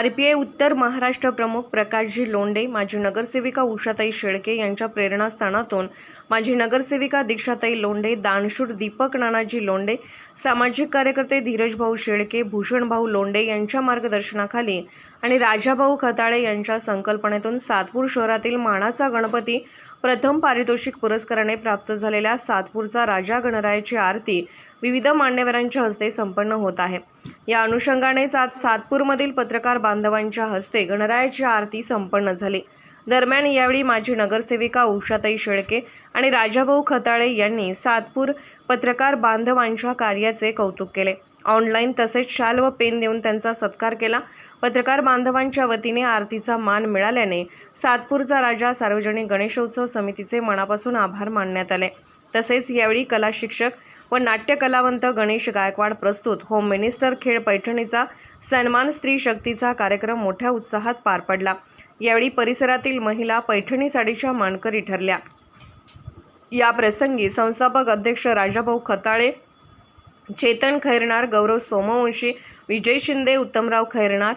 R P I उत्तर महाराष्ट्र प्रमुख प्रकाशजी लोंडे माजी नगरसेविका उषाताई शेळके यांच्या प्रेरणास्थानातून माजी नगरसेविका दीक्षाताई लोंढे दानशूर दीपक नानाजी लोंडे सामाजिक कार्यकर्ते धीरजभाऊ शेळके भूषणभाऊ लोंडे यांच्या मार्गदर्शनाखाली आणि राजाभाऊ खताळे यांच्या संकल्पनेतून सातपूर शहरातील मानाचा गणपती प्रथम पारितोषिक पुरस्काराने प्राप्त झालेल्या सातपूरचा राजा गणरायाची आरती विविध मान्यवरांच्या हस्ते संपन्न होत आहे. या अनुषंगानेच आज सातपूरमधील पत्रकार बांधवांच्या हस्ते गणरायाची आरती संपन्न झाली. दरम्यान यावेळी माजी नगरसेविका उषाताई शेळके आणि राजाभाऊ खताळे यांनी सातपूर पत्रकार बांधवांच्या कार्याचे कौतुक केले. ऑनलाईन तसेच शाल व पेन देऊन त्यांचा सत्कार केला. पत्रकार बांधवांच्या वतीने आरतीचा मान मिळाल्याने सातपूरचा राजा सार्वजनिक गणेशोत्सव समितीचे मनापासून आभार मानण्यात आले. तसेच यावेळी कला शिक्षक व नाट्यकलावंत गणेश गायकवाड प्रस्तुत होम मिनिस्टर खेळ पैठणीचा सन्मान स्त्री शक्तीचा कार्यक्रम मोठ्या उत्साहात पार पडला. यावेळी परिसरातील महिला पैठणी साडीच्या मानकरी ठरल्या. या प्रसंगी संस्थापक अध्यक्ष राजाभाऊ खताळे चेतन खैरनार गौरव सोमवंशी विजय शिंदे उत्तमराव खैरनार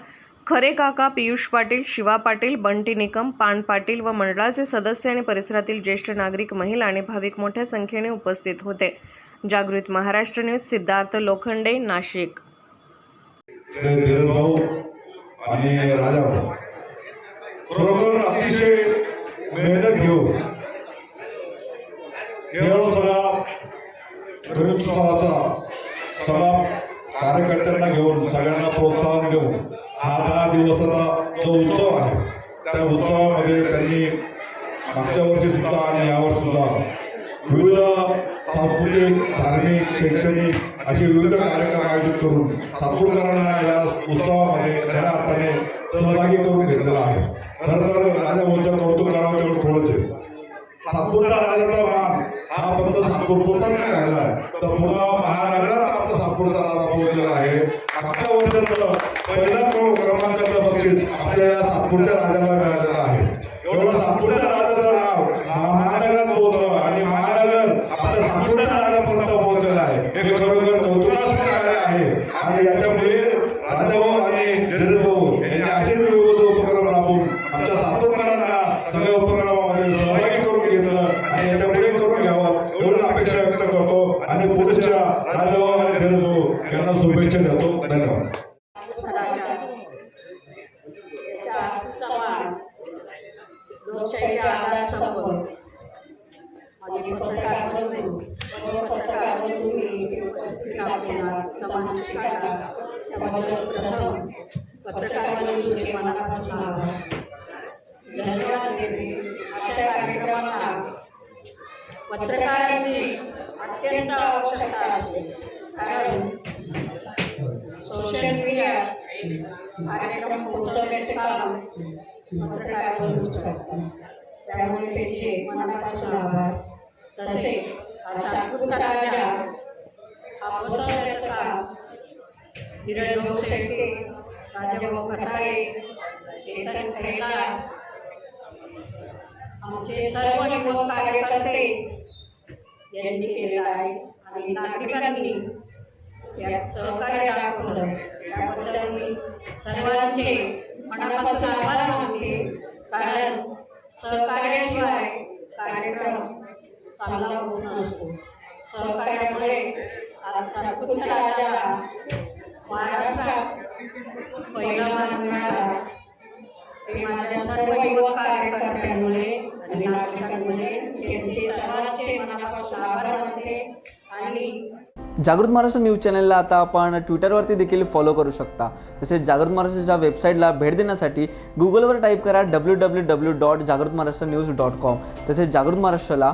खरे काका पियुष पाटील शिवा पाटील बंटी निकम पान पाटील व मंडळाचे सदस्य आणि परिसरातील ज्येष्ठ नागरिक महिला आणि भाविक मोठ्या संख्येने उपस्थित होते. जागृत महाराष्ट्र न्यूज सिद्धार्थ लोखंडे नाशिक. धीरज भाऊ आणि राजा भाऊ खरोखर अतिशय मेहनत घेऊन खेळ सगळा गणेशोत्सवाचा सगळा कार्यकर्त्यांना घेऊन सगळ्यांना प्रोत्साहन देऊन हा दहा दिवसाचा जो उत्सव आहे त्या उत्सवामध्ये त्यांनी मागच्या वर्षी सुद्धा आणि यावर सुद्धा विविध सांस्कृतिक धार्मिक शैक्षणिक असे विविध कार्यक्रम आयोजित करून सातपूरकरांना या उत्सवामध्ये खऱ्या अर्थाने सहभागी करून घेतलेला आहे. खरं तर राजा भाऊंचं कौतुक करावं तेवढं थोडंच आहे. सातपूरचा राजाचा मान हा फक्त सातपूरपुरताच नाही राहिला आहे. तर पूर्ण महानगरात आपला सातपूरचा राजा पोहोचलेला आहे. मागच्या वर्षाचं पहिला क्रमांकाचं बक्षीस आपल्या या सातपूरच्या राजाला मिळालेलं आहे. एवढं सातपूरच्या राजा नाव महा- महानगरात पोहोचलं आणि महानगर आपल्या सातपूरच्या राजापर्यंत पोहोचलेलं आहे हे खरोखर कौतुकास्पद कार्य आहे आणि याच्यामुळे राजाभाऊ आणि धीरजभाऊ यांनी असे विविध उपक्रम राबवून आमच्या सातवकरांना सगळ्या उपक्रमामध्ये सहभागी करून घेतलं आणि याच्यापुढे करून घ्यावं एवढीच अपेक्षा व्यक्त करतो आणि पुढच्या राजाभाऊ आणि धीरजभाऊ यांना शुभेच्छा देतो. धन्यवाद. याच्या समान आणि पत्रकार पत्रकार त्याबद्दल प्रथम पत्रकार मनापासून धन्यवाद देते अशा कार्यक्रमांना पत्रकारांची अत्यंत आवश्यकता असते. कारण सोशल मीडिया कार्यक्रम पोहोचवण्याचे काम पत्रकार बंधूच करतात त्यामुळे त्यांचे मनापासून आभार. तसेच राजा हा बसवण्याचं काम धीरजभाऊ शेळके राजाभाऊ खताळे चेतन खैला आमचे सर्व युवक कार्यकर्ते यांनी केलेलं आहे आणि नागरिकांनी यात सहकार्य दाखवलं. त्याबद्दल मी सर्वांचे मनापासून आभार मानते. कारण सहकार्याशिवाय कार्यक्रम चांगला होत नसतो. सहकार्यामुळे आज सातपूरचा राजाला महाराष्ट्रात पहिला मिळाला ते माझ्या सर्व कार्यकर्त्यांमुळे आणि नागरिकांमुळे त्यांचे सर्वांचे मनापासून आभार मानते आणि जागृत महाराष्ट्र न्यूज चॅनलला आता आपण ट्विटरवरती देखील फॉलो करू शकता. तसेच जागृत महाराष्ट्राच्या वेबसाईटला भेट देण्यासाठी गुगलवर टाईप करा डब्ल्यू डब्ल्यू डब्ल्यू डॉट जागृत महाराष्ट्र न्यूज डॉट कॉम तसेच जागृत महाराष्ट्राला